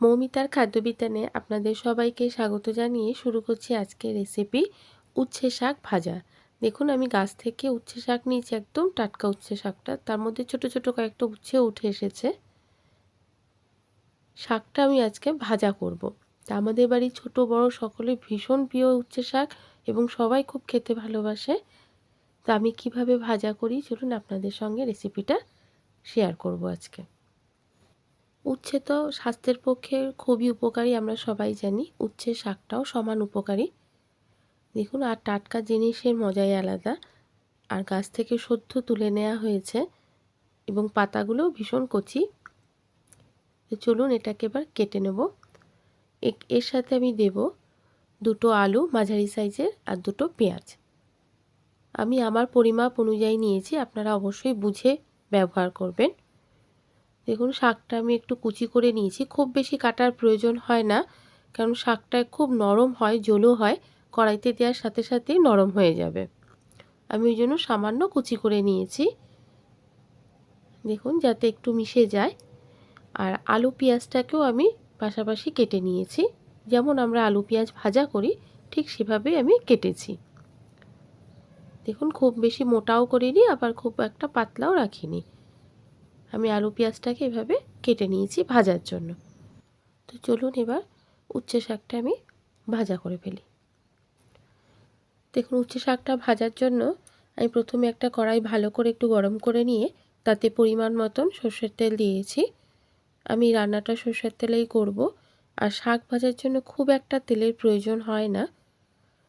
মৌমিতার খাদ্যবিতানে আপনাদের সবাইকে স্বাগত জানিয়ে শুরু করছি আজকের রেসিপি উচ্ছে শাক ভাজা। দেখুন, আমি গাছ থেকে উচ্ছে শাক নিয়েছি, একদম টাটকা উচ্ছে শাকটা। তার মধ্যে ছোট ছোট কয়েকটা উচ্ছে উঠে এসেছে। শাকটা আমি আজকে ভাজা করব। তা আমাদের বাড়ি ছোট, বড় সকলে ভীষণ প্রিয় উচ্ছে শাক এবং সবাই খুব খেতে ভালোবাসে। তা আমি কীভাবে ভাজা করি? চলুন আপনাদের সঙ্গে রেসিপিটা শেয়ার করব আজকে। উচ্ছে তো স্বাস্থ্যের পক্ষে খুবই উপকারী, আমরা সবাই জানি। উচ্ছে শাকটাও সমান উপকারী। দেখুন, আর টাটকা জিনিসের মজাই আলাদা। আর গাছ থেকে সদ্য তুলে নেওয়া হয়েছে এবং পাতাগুলো ভীষণ কচি। তো চলুন এটাকে এবার কেটে নেব। এর সাথে আমি দেব দুটো আলু মাঝারি সাইজের আর দুটো পেঁয়াজ। আমি আমার পরিমাপ অনুযায়ী নিয়েছি, আপনারা অবশ্যই বুঝে ব্যবহার করবেন। দেখুন, শাকটা আমি একটু কুচি করে নিয়েছি। খুব বেশি কাটার প্রয়োজন হয় না, কারণ শাকটা খুব নরম হয় জলো হয়, কড়াইতে দেওয়ার সাথে সাথেই নরম হয়ে যাবে। আমি ওই জন্য সামান্য কুচি করে নিয়েছি। দেখুন, যাতে একটু মিশে যায়। আর আলু পেঁয়াজটাকেও আমি পাশাপাশি কেটে নিয়েছি। যেমন আমরা আলু পেঁয়াজ ভাজা করি, ঠিক সেভাবে আমি কেটেছি। দেখুন, খুব বেশি মোটাও করিনি, আবার খুব একটা পাতলাও রাখিনি। আমি আলু পেঁয়াজটাকে এভাবে কেটে নিয়েছি ভাজার জন্য। তো চলুন এবার উচ্ছে শাকটা আমি ভাজা করে ফেলি। দেখুন, উচ্ছে শাকটা ভাজার জন্য আমি প্রথমে একটা কড়াই ভালো করে একটু গরম করে নিয়ে তাতে পরিমাণ মতন সর্ষের তেল দিয়েছি। আমি রান্নাটা সর্ষের তেলেই করব। আর শাক ভাজার জন্য খুব একটা তেলের প্রয়োজন হয় না।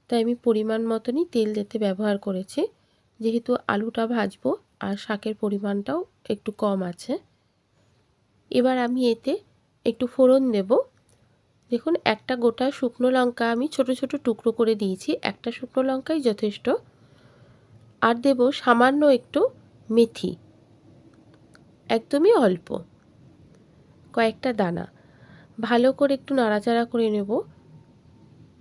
তাই আমি পরিমাণ মতনই তেল দিতে ব্যবহার করেছি। যেহেতু আলুটা ভাজবো আর শাকের পরিমাণটাও একটু কম আছে। এবার আমি এতে একটু ফোড়ন দেব। দেখুন, একটা গোটা শুকনো লঙ্কা আমি ছোট ছোট টুকরো করে দিয়েছি। একটা শুকনো লঙ্কাই যথেষ্ট। আর দেব সামান্য একটু মেথি। একদমই অল্প। কয়েকটা দানা। ভালো করে একটু নাড়াচাড়া করে নেব।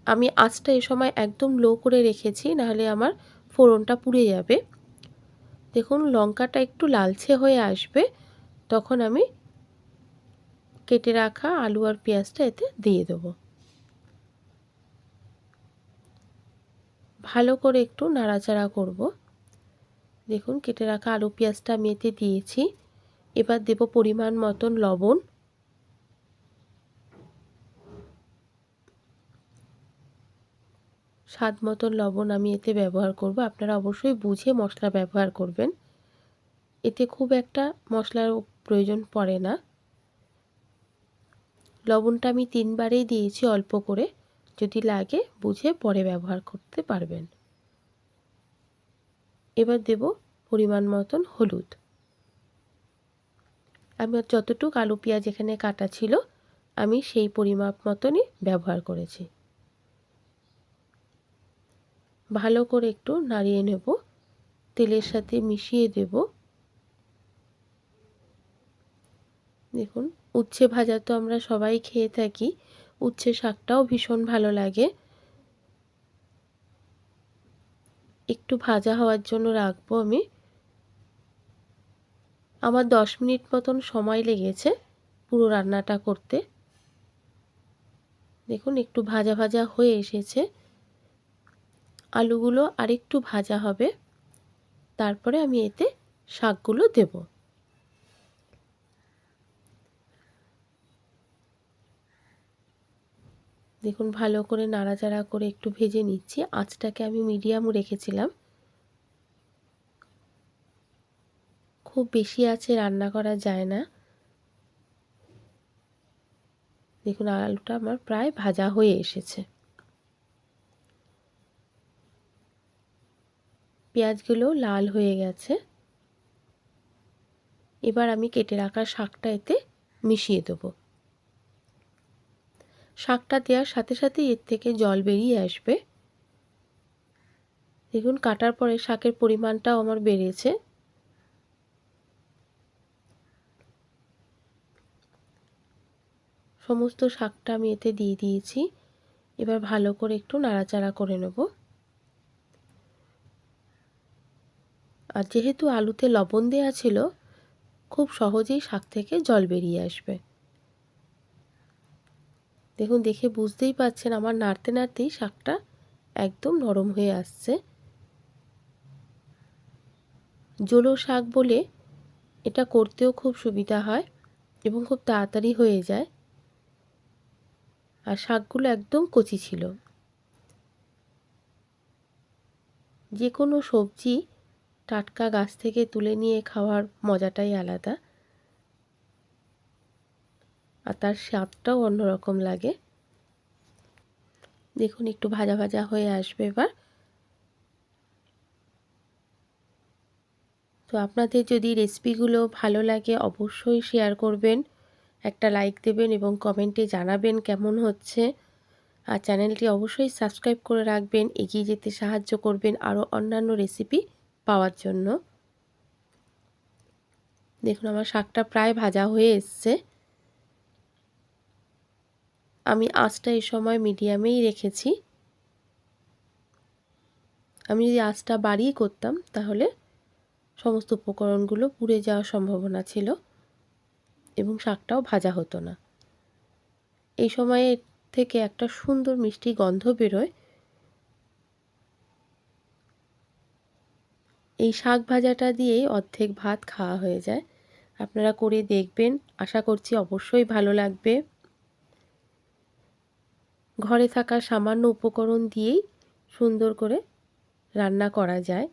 আমি আঁচটা এ সময় একদম লো করে রেখেছি, নাহলে আমার ফোড়নটা পুড়ে যাবে। দেখুন, লঙ্কাটা একটু লালচে হয়ে আসবে। তখন আমি কেটে রাখা আলু আর পেঁয়াজটা এতে দিয়ে দেবো। ভালো করে একটু নাড়াচাড়া করব। দেখুন, কেটে রাখা আলু, পেঁয়াজটা আমি এতে দিয়েছি। এবার দেব পরিমাণ মতন লবণ। স্বাদ মতন লবণ আমি এতে ব্যবহার করব। আপনারা অবশ্যই বুঝে মশলা ব্যবহার করবেন। এতে খুব একটা মশলার প্রয়োজন পড়ে না। লবণটা আমি তিনবারেই দিয়েছি অল্প করে। যদি লাগে, বুঝে পরে ব্যবহার করতে পারবেন। এবার দেব পরিমাণ মতন হলুদ। আমি যতটুকু আলু পেঁয়াজ এখানে কাটা ছিল, আমি সেই পরিমাপ মতনই ব্যবহার করেছি। ভালো করে একটু নাড়িয়ে নেব। তেলের সাথে মিশিয়ে দেব। দেখুন, উচ্ছে ভাজা তো আমরা সবাই খেয়ে থাকি। উচ্ছে শাকটাও ভীষণ ভালো লাগে। একটু ভাজা হওয়ার জন্য রাখব আমি। আমার দশ মিনিট মতন সময় লেগেছে পুরো রান্নাটা করতে। দেখুন, একটু ভাজা ভাজা হয়ে এসেছে। আলুগুলো আরেকটু ভাজা হবে। তারপরে আমি এতে শাকগুলো দেব। দেখুন, ভালো করে নাড়াচাড়া করে একটু ভেজে নিচ্ছি। আঁচটাকে আমি মিডিয়াম রেখেছিলাম। খুব বেশি আছে রান্না করা যায় না। দেখুন, আলুটা আমার প্রায় ভাজা হয়ে এসেছে। পেঁয়াজগুলো লাল হয়ে গেছে। এবার আমি কেটে রাখা শাকটা এতে মিশিয়ে দেবো। শাকটা দেওয়ার সাথে সাথে এর থেকে জল বেরিয়ে আসবে। দেখুন, কাটার পরে শাকের পরিমাণটাও আমার বেড়েছে। সমস্ত শাকটা আমি এতে দিয়ে দিয়েছি। এবার ভালো করে একটু নাড়াচাড়া করে নেব। আর যেহেতু আলুতে লবণ দেওয়া ছিল, খুব সহজেই শাক থেকে জল বেরিয়ে আসবে। দেখুন, দেখে বুঝতেই পাচ্ছেন আমার নাড়তে নাড়তেই শাকটা একদম নরম হয়ে আসছে। জোলো শাক বলে এটা করতেও খুব সুবিধা হয় এবং খুব তাড়াতাড়ি হয়ে যায়। আর শাকগুলো একদম কচি ছিল। যে কোনো সবজি টাটকা গাছ থেকে তুলে নিয়ে খাওয়ার মজাটাই আলাদা। আর তার স্বাদটাও অন্যরকম লাগে। দেখুন, একটু ভাজা ভাজা হয়ে আসবে এবার। তো আপনাদের যদি রেসিপিগুলো ভালো লাগে, অবশ্যই শেয়ার করবেন, একটা লাইক দেবেন এবং কমেন্টে জানাবেন কেমন হচ্ছে। আর চ্যানেলটি অবশ্যই সাবস্ক্রাইব করে রাখবেন, এগিয়ে যেতে সাহায্য করবেন আরও অন্যান্য রেসিপি পাওয়ার জন্য। দেখুন, আমার শাকটা প্রায় ভাজা হয়ে এসছে। আমি আঁচটা এই সময় মিডিয়ামেই রেখেছি। আমি যদি আঁচটা বাড়িয়ে করতাম, তাহলে সমস্ত উপকরণগুলো পুড়ে যাওয়ার সম্ভাবনা ছিল এবং শাকটাও ভাজা হতো না। এই সময়ে থেকে একটা সুন্দর মিষ্টি গন্ধ বেরোয়। এই শাক ভাজাটা দিয়েই অর্ধেক ভাত খাওয়া হয়ে যায়। আপনারা করে দেখবেন। আশা করছি অবশ্যই ভালো লাগবে। ঘরে থাকা সামান্য উপকরণ দিয়েই সুন্দর করে রান্না করা যায়।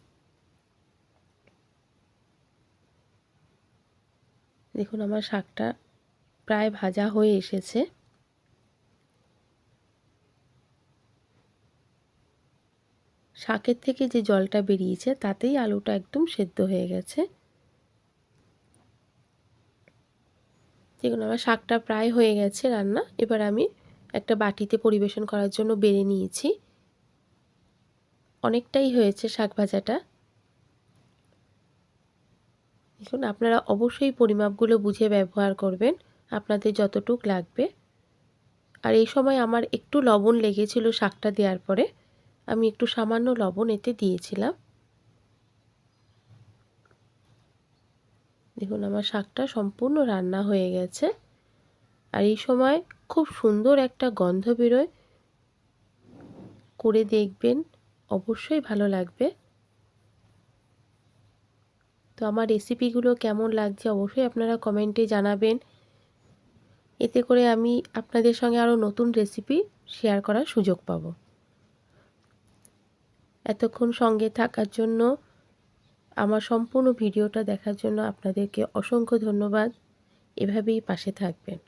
দেখুন, আমার শাকটা প্রায় ভাজা হয়ে এসেছে। শাকের থেকে যে জলটা বেরিয়েছে, তাতেই আলুটা একদম সেদ্ধ হয়ে গেছে। দেখুন, আমার শাকটা প্রায় হয়ে গেছে রান্না। এবার আমি একটা বাটিতে পরিবেশন করার জন্য বেড়ে নিয়েছি। অনেকটাই হয়েছে শাক ভাজাটা। দেখুন, আপনারা অবশ্যই পরিমাপগুলো বুঝে ব্যবহার করবেন। আপনাদের যতটুক লাগবে। আর এই সময় আমার একটু লবণ লেগেছিল শাকটা দেওয়ার পরে। আমি একটু সামান্য লবণ এতে দিয়েছিলাম। দেখুন, আমার শাকটা সম্পূর্ণ রান্না হয়ে গেছে। আর এই সময় খুব সুন্দর একটা গন্ধ বেরোয়। করে দেখবেন, অবশ্যই ভালো লাগবে। তো আমার রেসিপিগুলো কেমন লাগছে অবশ্যই আপনারা কমেন্টে জানাবেন। এতে করে আমি আপনাদের সঙ্গে আরও নতুন রেসিপি শেয়ার করার সুযোগ পাব। এতক্ষণ সঙ্গে থাকার জন্য, আমার সম্পূর্ণ ভিডিওটা দেখার জন্য আপনাদেরকে অসংখ্য ধন্যবাদ। এভাবেই পাশে থাকবেন।